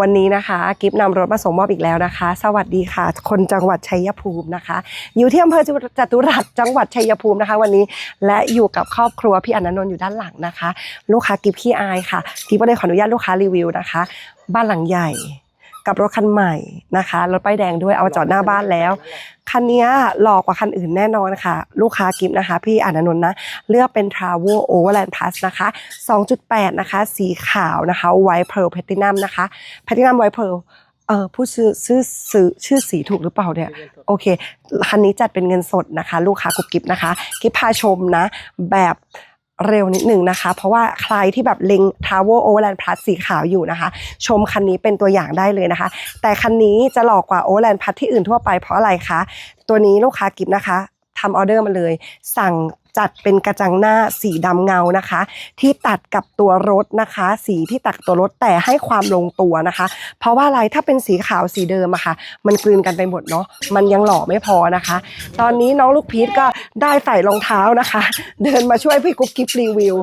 วันนี้นะคะกิฟนำรถมาส่งมอบอีกแล้วนะคะ สวัสดีค่ะ คนจังหวัดชัยภูมินะคะ อยู่ที่อำเภอจตุรัสจังหวัดชัยภูมินะคะ วันนี้และอยู่กับครอบครัวพี่อนันต์นนท์อยู่ด้านหลังนะคะ ลูกค้ากิฟขี้อายค่ะกิฟก็เลยขออนุญาตลูกค้ารีวิวนะคะ บ้านหลังใหญ่ กับรถคันใหม่นะคะรถป้ายแดงด้วยเอามาจอดหน้าบ้านแล้ว คันนี้หลอกกว่าคันอื่นแน่นอนค่ะ ลูกค้ากิฟนะคะ พี่อนันนท์นะ เลือกเป็น Travel Overland Plus นะคะ 2.8 นะคะ สีขาวนะคะ White Pearl Platinum นะคะ Platinum White Pearl เออผู้ซื้อชื่อซื้อชื่อสีถูกหรือเปล่าเนี่ยโอเค คันนี้จัดเป็นเงินสดนะคะ ลูกค้ากุบกิบนะคะกิบพาชมนะแบบ เร็วนิดหนึ่งนะคะ เพราะว่าใครที่แบบเล็ง Travel Overland Plus สีขาวอยู่นะคะ ชมคันนี้เป็นตัวอย่างได้เลยนะคะ แต่คันนี้จะหลอกกว่า Overland Plus ที่อื่นทั่วไปเพราะอะไรคะ ตัวนี้ลูกค้ากิฟนะคะทำออเดอร์มาเลย สั่ง จัดเป็นกระจังหน้าสีดำเงานะคะ ที่ตัดกับตัวรถนะคะ สีที่ตัดกับตัวรถแต่ให้ความลงตัวนะคะ เพราะว่าอะไรถ้าเป็นสีขาวสีเดิมอะค่ะ มันกลืนกันไปหมดเนาะมันยังหล่อไม่พอนะคะ ตอนนี้น้องลูกพีทก็ได้ใส่รองเท้านะคะ เดินมาช่วยพี่กุ๊บกิ๊บรีวิว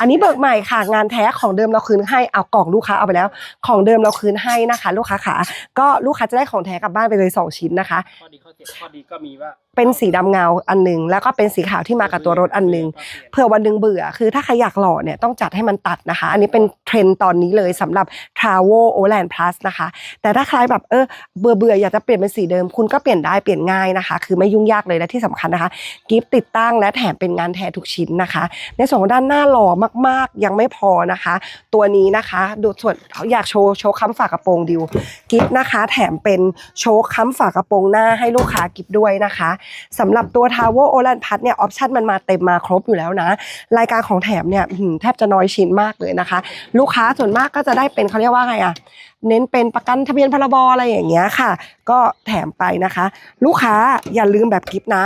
อันนี้เบิกใหม่ค่ะ งานแท้ของเดิมเราคืนให้เอากล่องลูกค้าเอาไปแล้ว ของเดิมเราคืนให้นะคะ ลูกค้าขาก็ลูกค้าจะได้ของแท้กลับบ้านไปเลยสองชิ้นนะคะข้อดีข้อเสียข้อดีก็มีว่าเป็นสีดำเงาอันหนึ่งแล้วก็เป็นสีขาวที่มากับตัวรถอันหนึ่งเผื่อวันหนึ่งเบื่อ คือถ้าใครอยากหล่อเนี่ยต้องจัดให้มันตัดนะคะ อันนี้เป็นเทรนด์ตอนนี้เลยสำหรับ Travel o l a n d Plus นะคะ แต่ถ้าใครแบบเออเบื่อเบื่ออยากจะเปลี่ยนเป็นสีเดิม คุณก็เปลี่ยนได้เปลี่ยนง่ายนะคะ คือไม่ยุ่งยากเลยและที่สำคัญนะคะ กิฟต์ติดตั้งและแถมเป็นงานแท้ทุกชิ้นนะคะ ในส่วนของด้านหน้าหล่อมากๆ ยังไม่พอนะคะ ตัวนี้นะคะดูส่วนอยากโชว์โชว์ค้ำฝากระโปรงดิวกิฟต์นะคะ แถมเป็นโชว์ค้ำฝากระโปรงหน้าให้ลูกค้ากิฟต์ด้วยนะคะสำหรับตัว t o w e r o l a n p a s เนี่ยออปชันมันมาเต็มมาครบอยู่แล้วนะ รายการของแถมเนี่ยแทบจะน้อยชิ้นมากเลยนะคะ ลูกค้าส่วนมากก็จะได้เป็นเขาเรียกว่าไงอะเน้นเป็นประกันทะเบียนพรบอะไรอย่างเงี้ยค่ะ ก็แถมไปนะคะ ลูกค้าอย่าลืมแบบกิฟต์นะ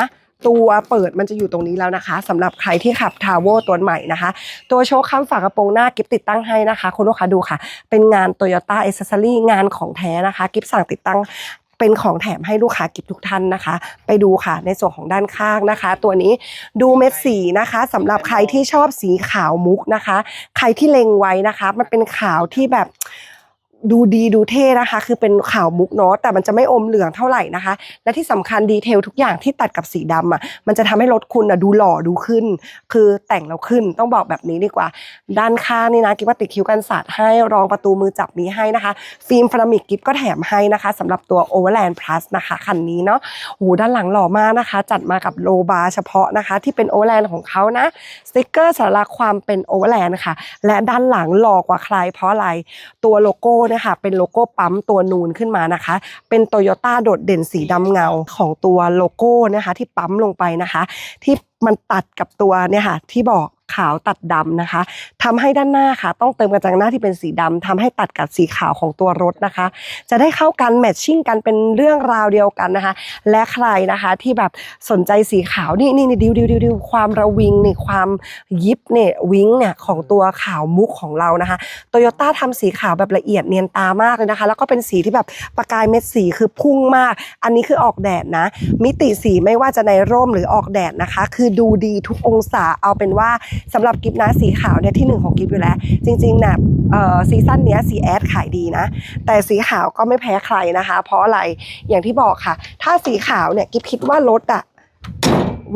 ตัวเปิดมันจะอยู่ตรงนี้แล้วนะคะสำหรับใครที่ขับทาวเวอร์ตัวใหม่นะคะ ตัวโชว์ค้ำฝากระโปรงหน้ากิฟติดตั้งให้นะคะคุณลูกค้าดูค่ะ เป็นงาน Toyota a c c e s s o r y งานของแท้นะคะ กิฟสั่งติดตั้ง เป็นของแถมให้ลูกค้ากิบทุกท่านนะคะ ไปดูค่ะในส่วนของด้านข้างนะคะ ตัวนี้ดูเม็ดสีนะคะสำหรับใครที่ชอบสีขาวมุกนะคะ ใครที่เล็งไว้นะคะ มันเป็นขาวที่แบบ ดูดีดูเท่นะคะ คือเป็นขาวมุกเนาะแต่มันจะไม่อมเหลืองเท่าไหร่นะคะ และที่สำคัญดีเทลทุกอย่างที่ตัดกับสีดำอะมันจะทำให้รถคุณอะดูหล่อดูขึ้น คือแต่งแล้วขึ้นต้องบอกแบบนี้ดีกว่า ด้านข้างนี่นะกิฟว่าติดคิ้วกันสาดให้รองประตูมือจับมีให้นะคะ ฟิล์มฟรามิกกิฟก็แถมให้นะคะสำหรับตัว Overland Plus นะคะคันนี้เนาะโอ้โหด้านหลังหล่อมากนะคะ จัดมากับโลบาร์เฉพาะนะคะ ที่เป็น Overland ของเขานะสติกเกอร์สาระความเป็น Overland ค่ะ และด้านหลังหล่อกว่าใครเพราะอะไรตัวโลโก้เนี่ยค่ะเป็นโลโก้ปั๊มตัวนูนขึ้นมานะคะ เป็นโตโยต้าโดดเด่นสีดำเงาของตัวโลโก้นะคะที่ปั๊มลงไปนะคะ ที่ มันตัดกับตัวเนี่ยค่ะ ที่บอกขาวตัดดำนะคะทำให้ด้านหน้าค่ะ ต้องเติมกระจังหน้าที่เป็นสีดำทำให้ตัดกับสีขาวของตัวรถนะคะ จะได้เข้ากันแมทชิ่งกันเป็นเรื่องราวเดียวกันนะคะ และใครนะคะที่แบบสนใจสีขาวนี่นี่นี่ดิวดิวดิวดิวความระวิงนี่ความยิบเนี่ยวิงเนี่ยของตัวขาวมุกของเรานะคะโตโยต้าทำสีขาวแบบละเอียดเนียนตามากเลยนะคะ แล้วก็เป็นสีที่แบบประกายเม็ดสีคือพุ่งมาก อันนี้คือออกแดดนะ มิติสีไม่ว่าจะในร่มหรือออกแดดนะคะ คือดูดีทุกองศาเอาเป็นว่าสำหรับกิฟนะสีขาวเนี่ยที่หนึ่งของกิฟอยู่แล้ว จริงๆนะซีซั่นเนี้ยสีแอดขายดีนะ แต่สีขาวก็ไม่แพ้ใครนะคะ เพราะอะไรอย่างที่บอกค่ะ ถ้าสีขาวเนี่ยกิฟคิดว่ารถอะ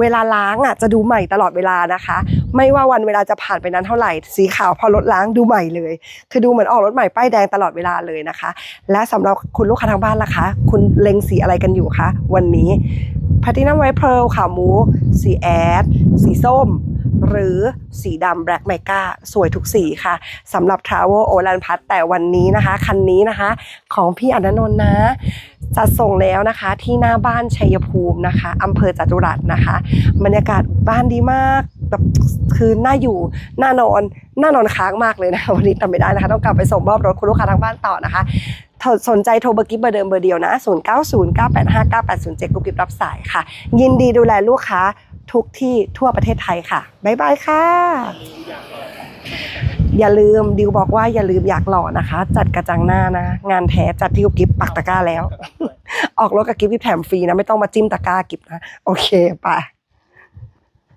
เวลาล้างอะจะดูใหม่ตลอดเวลานะคะ ไม่ว่าวันเวลาจะผ่านไปนั้นเท่าไหร่ สีขาวพอรถล้างดูใหม่เลย คือดูเหมือนออกรถใหม่ป้ายแดงตลอดเวลาเลยนะคะ และสำหรับคุณลูกค้าทางบ้านล่ะคะ คุณเล็งสีอะไรกันอยู่คะวันนี้ พ l ตินัมไวท์เพลขาวมูสีแอด สีส้ม หรือสีดำแบล็กไมกาสวยทุกสีค่ะสำหรับ Travel o l a n p a s แต่วันนี้นะคะ คันนี้นะคะ ของพี่อนันต์นะจัดส่งแล้วนะคะที่หน้าบ้านชัยภูมินะคะอำเภอจตุรัสนะคะ บรรยากาศบ้านดีมากแบบคือน่าอยู่น่านอนน่านอนค้างมากเลยนะวันนี้ทำไม่ได้นะคะ ต้องกลับไปส่งมอบรถคุณลูกค้าทางบ้านต่อนะคะ สนใจโทรเบอร์กิฟเบอร์เดิมเบอร์เดียวนะ 0 9 0 9 8 5 9 8 0 7กุ๊กกิฟรับสายค่ะ ยินดีดูแลลูกค้าทุกที่ทั่วประเทศไทยค่ะ บ๊ายบายค่ะ อย่าลืมดิวบอกว่าอย่าลืมอยากหล่อนะคะ จัดกระจังหน้านะ งานแท้จัดที่กุ๊กกิฟปักตะกร้าแล้ว ออกรถกับกิฟต์แถมฟรีนะ ไม่ต้องมาจิ้มตะกร้ากิฟนะ โอเคไป